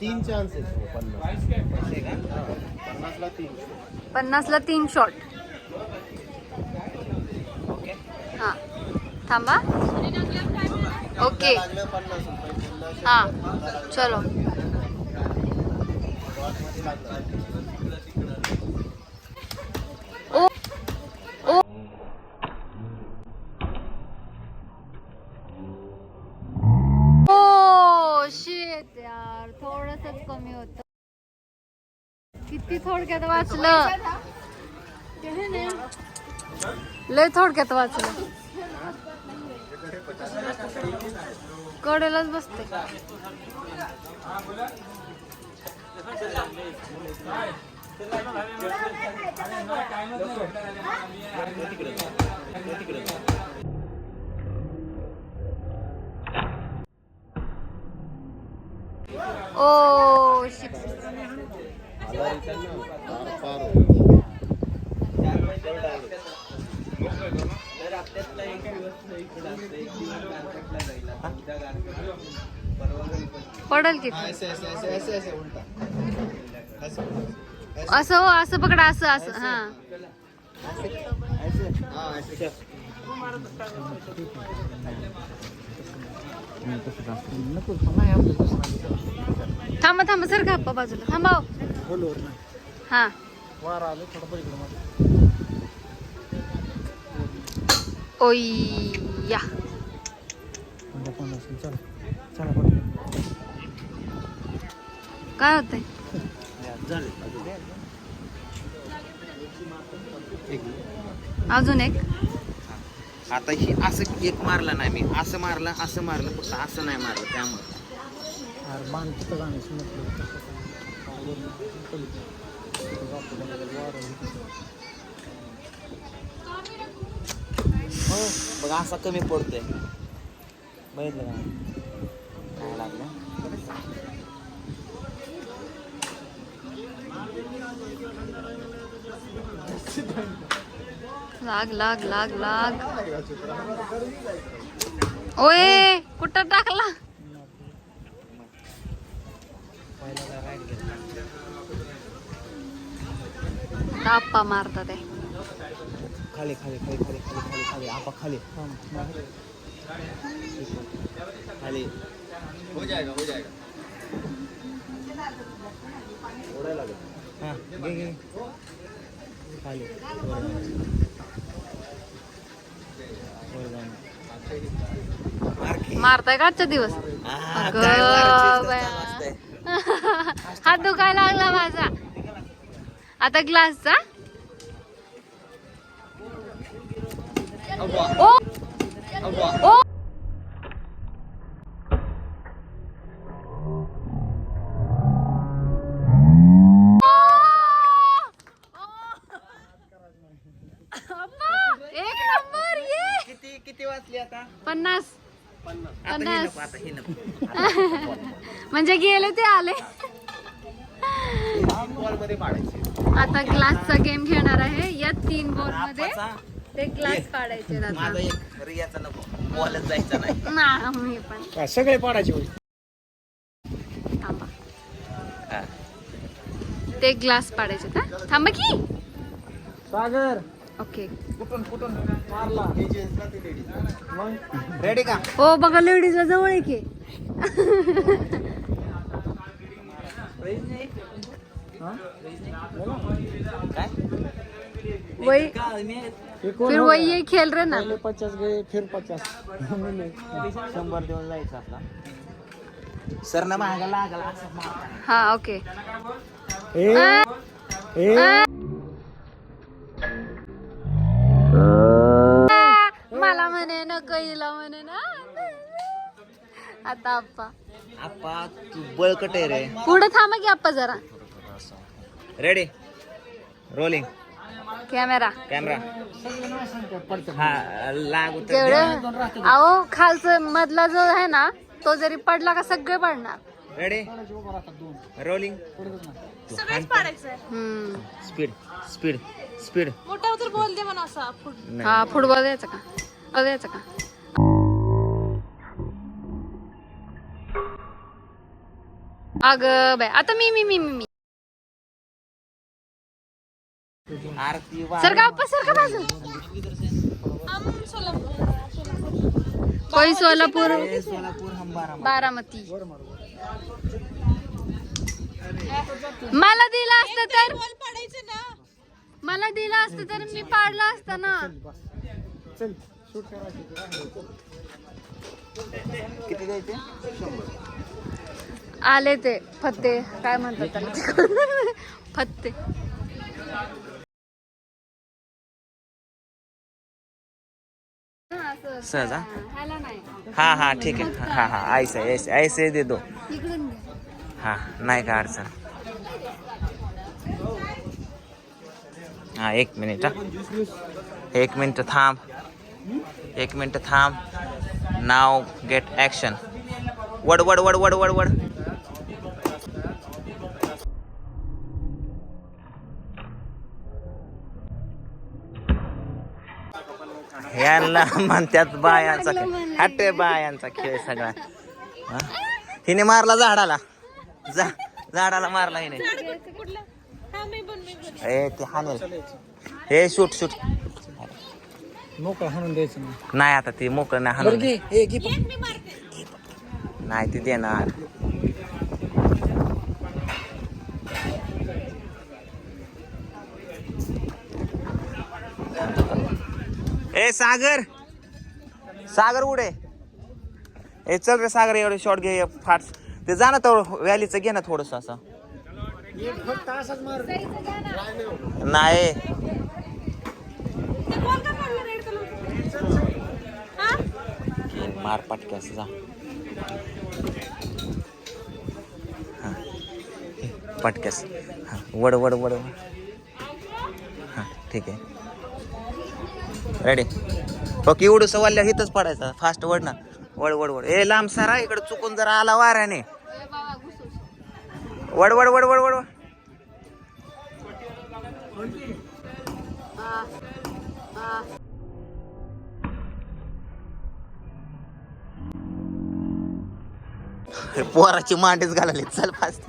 तीन चान्सेस पन्नासला तीन पन्नासला तीन शॉट हां. थांबा. ओके. लागलं हा चलो. मध्ये लागलं ओ. ओ शेत यार थोडसच कमी होत. किती थोडक्यात वाचलं? लय थोडक्यात वाचलं. कडेलाच बसते. ओ शिक आला रिटर्न ना पार पार तर हप्त्यातला एक दिवस इकडं असतं एक दिवस गारपीटला जाईल आता उद्या गारपीट परवा घरी पण. पडल की. असं हो असं पकडा असं असं हा. थांबा थांबा सर का बाजूला. थांबाव. हा. वार आलो थोडं ओय या चला चला पटकन. काय होतंय झाले अजून एक आता ही असं एक मारलं नाही मी असं मारलं असं मारलं फक्त असं नाही मारलं त्यामुळे हो बघ असा कमी पडतोय. बघितलं का? काय लागलं? लाग लाग लाग लाग. ओए कुठं टाकला? टाप्पा मारता ते खाली खाली खाली खाली खाली खाली खाली. आपा खाली. खाली. हो जाएगा हो जाएगा. हां घे घे. खाली. मारताय का आजचा दिवस. हात दुखायला लागला माझा. आता ग्लासचा? ओ ओ अप्पा, एक नंबर ये किती किती वाचली आता पन्नास पन्नास. म्हणजे गेले ते आले. बॉलमध्ये पाडायची. आता ग्लासचा गेम खेळणार आहे. या तीन बॉलमध्ये. ते ग्लास माझा आता एक रियाचा नको. जायचा नाही. मी पण. काय सगळे पाडायचे थांबा. हा. ते ग्लास पाडायचे का? थांबा की. सागर. ओके कुठून कुठून? मारला. हे मग? रेडी का? हो बघा लेडीजला जवळ आहे की. काय? वही हे फिर हो वही? ये खेल रहे ना। पचास गए फिर पचास। शंभर देऊन जायचं आपला. सर ना महागा लागला. हा ओके. ए ए. मला म्हणे न कैला म्हणे ना. आता आप्पा. आपा तू बळकट आहे रे. पुढे थांबा की आप्पा जरा. Ready rolling camera. कॅमेरा. हा लागू तर जेवढं अहो खालचं मधला जो आहे ना तो जरी पडला का सगळे पडणार. रेडी रोलिंग सगळेच हम्म. स्पीड स्पीड स्पीड मोठा तर बोल दे म्हणा असा फुट. हा फुटबॉल द्यायचा का? द्यायचा का? अग बाय आता मी मी मी मी मी. आरती सर का सर कोई सोलापूर? सोलापूर हम बारामती. मला दिलं असतं तर मला दिलं असतं तर मी पाडलं असतं ना. किती द्यायचे? आले ते फत्ते. काय म्हणतात त्याला? फत्ते. सहज हा? हा हा ठीक आहे. हा हा ऐसे ऐसे ऐसे दे दो. हा नाही का अडचण? हा एक मिनिट हा. एक मिनिट थांब. एक मिनिट थांब. नाव गेट ॲक्शन वड वड वड वड वड वड. यांना म्हणतात बायांचा खेळ. हट्टे बायांचा खेळ सगळा. हा? हिने मारला झाडाला. जा झाडाला मारला हिने. हा ए ते हानेल हे शूट शूट. मोकळं हाणून द्यायचं नाही नाही आता ते मोकळं नाही हाणून हे नाही ते देणार. ए सागर. सागर उडे ए चल रे सागर एवढे शॉर्ट घे फाट. ते जा ना तर व्हॅलीचं घे ना थोडस असं. मार नाही. मार पटक्यास जा. हा. पटक्यास वड वड वड. हां ठीक आहे. रेडी हो, ओके एवढं सवाल्या इथंच पडायचं. फास्ट वड ना. वड वड वड ए लांब सारा इकडे चुकून जरा आला वाऱ्याने. वड वड वड वड वड वड. पोराची मांडीच घालायली चल फास्ट